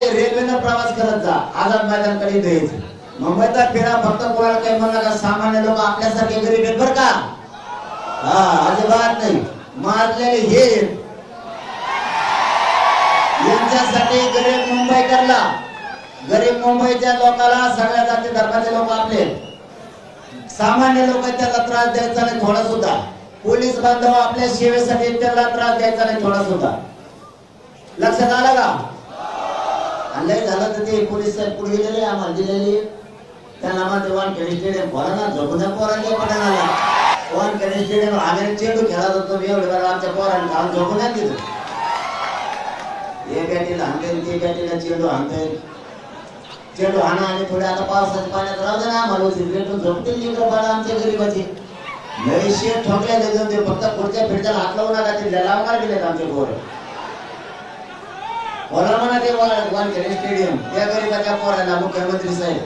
रेल्वेनं प्रवास करत जा. आझाद मैदानकडे द्यायचं मुंबईचा फेरा फक्त कोणाला काही म्हणलं का सामान्य लोक आपल्यासारखे गरीब आहेत बरं का? हा अजिबात नाही. मारलेले हे. यांच्यासाठी गरीब मुंबई करला गरीब मुंबईच्या लोकाला सगळ्या जाती धर्माचे लोक आपले सामान्य लोक त्याला त्रास द्यायचा नाही थोडा सुद्धा पोलीस बांधव आपल्या सेवेसाठी त्याला त्रास द्यायचा नाही थोडा सुद्धा लक्षात आलं का? आणि लय झालं तर ते पोलीस साहेब पुढे गेलेले आम्हाला दिलेली. त्यांना आम्हाला वानखेडे स्टेडियम पोरांना झोपून पोरांच्या पडून आला वानखेडे स्टेडियम आम्ही चेंडू खेळत होतो एवढे वेळा आमच्या पोरांना आम्ही झोपून नाही दिलं हे बॅटीला हाणते ते बॅटीला चेंडू हाणते चेंडू हाणा आणि थोडे आता पावसाच्या पाण्यात राहू ना आम्हाला उशीर भेटून झोपतील लेकरं पाडा आमच्या गरीबाची. लय ठोकल्या ठोकले ते फक्त पुढच्या फिरच्या हात लावू नका ते लावणार गेलेत आमचे पोरं. बोला म्हणा ते वानखेडे स्टेडियम त्या गरीबाच्या पोराला मुख्यमंत्री साहेब.